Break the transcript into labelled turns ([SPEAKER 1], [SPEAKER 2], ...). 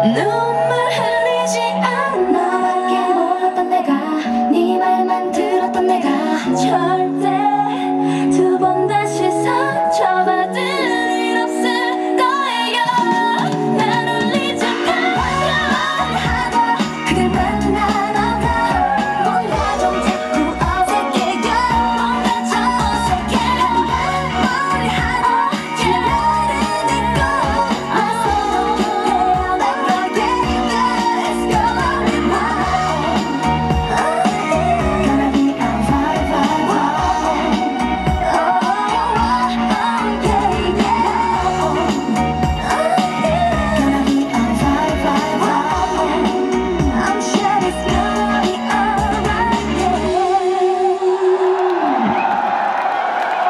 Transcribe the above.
[SPEAKER 1] 눈물 흘리지 않아 네 절대